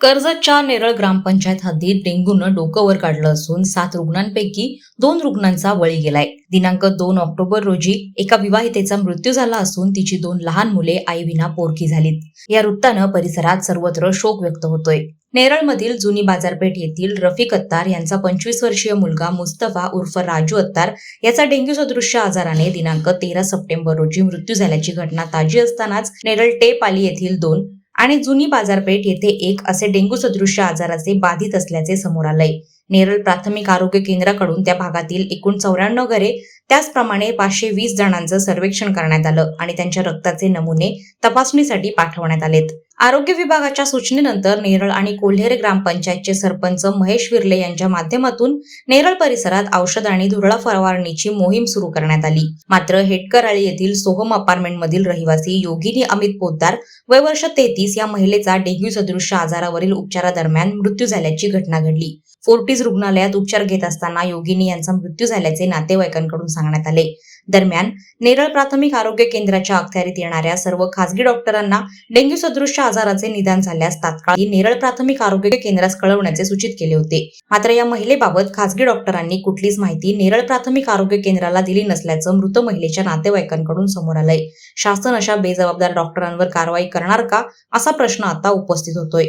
कर्जतच्या नेरळ ग्रामपंचायत हद्दीत डेंग्यूनं डोकं वर काढलं असून सात रुग्णांपैकी दोन रुग्णांचा बळी गेलाय. दिनांक दोन ऑक्टोबर रोजी एका विवाहितेचा मृत्यू झाला असून तिची दोन लहान मुले आईविना पोरकी झालीत. या वृत्तानं परिसरात सर्वत्र शोक व्यक्त होतोय. नेरळमधील जुनी बाजारपेठ येथील रफिक अत्तार यांचा पंचवीस वर्षीय मुलगा मुस्तफा उर्फ राजू अत्तार याचा डेंग्यू सदृश्य आजाराने दिनांक तेरा सप्टेंबर रोजी मृत्यू झाल्याची घटना ताजी असतानाच नेरळ टेपाली येथील दोन आणि जुनी बाजारपेठ येथे एक असे डेंग्यू सदृश्य आजाराचे बाधित असल्याचे समोर आलंय. नेरळ प्राथमिक आरोग्य केंद्राकडून त्या भागातील एकूण चौऱ्याण्णव घरे त्याचप्रमाणे पाचशे वीस जणांचं सर्वेक्षण करण्यात आलं आणि त्यांच्या रक्ताचे नमुने तपासणीसाठी पाठवण्यात आलेत. आरोग्य विभागाच्या सूचनेनंतर नेरळ आणि कोल्हेर ग्रामपंचायतचे सरपंच महेश विर्ले यांच्या माध्यमातून नेरळ परिसरात औषध आणि धुरळा फवारणीची मोहीम सुरू करण्यात आली. मात्र हेटकराळी येथील सोहम अपार्टमेंटमधील रहिवासी योगिनी अमित पोद्दार वय वर्ष तेहतीस या महिलेचा डेंग्यू सदृश्य आजारावरील उपचारादरम्यान मृत्यू झाल्याची घटना घडली. फोर्टीज रुग्णालयात उपचार घेत असताना योगिनी यांचा मृत्यू झाल्याचे नातेवाईकांकडून सांगण्यात आले. दरम्यान नेरळ प्राथमिक आरोग्य केंद्राच्या अखत्यारीत येणाऱ्या सर्व खासगी डॉक्टरांना डेंग्यू सदृश्य आजाराचे निदान झाल्यास तात्काळ नेरळ प्राथमिक आरोग्य केंद्रास कळवण्याचे सूचित केले होते. मात्र या महिलेबाबत खासगी डॉक्टरांनी कुठलीच माहिती नेरळ प्राथमिक आरोग्य केंद्राला दिली नसल्याचं मृत महिलेच्या नातेवाईकांकडून समोर आलंय. शासन अशा बेजबाबदार डॉक्टरांवर कारवाई करणार का असा प्रश्न आता उपस्थित होतोय.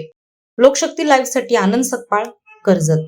लोकशक्ती लाईव्हसाठी आनंद सकपाळ कर्जत.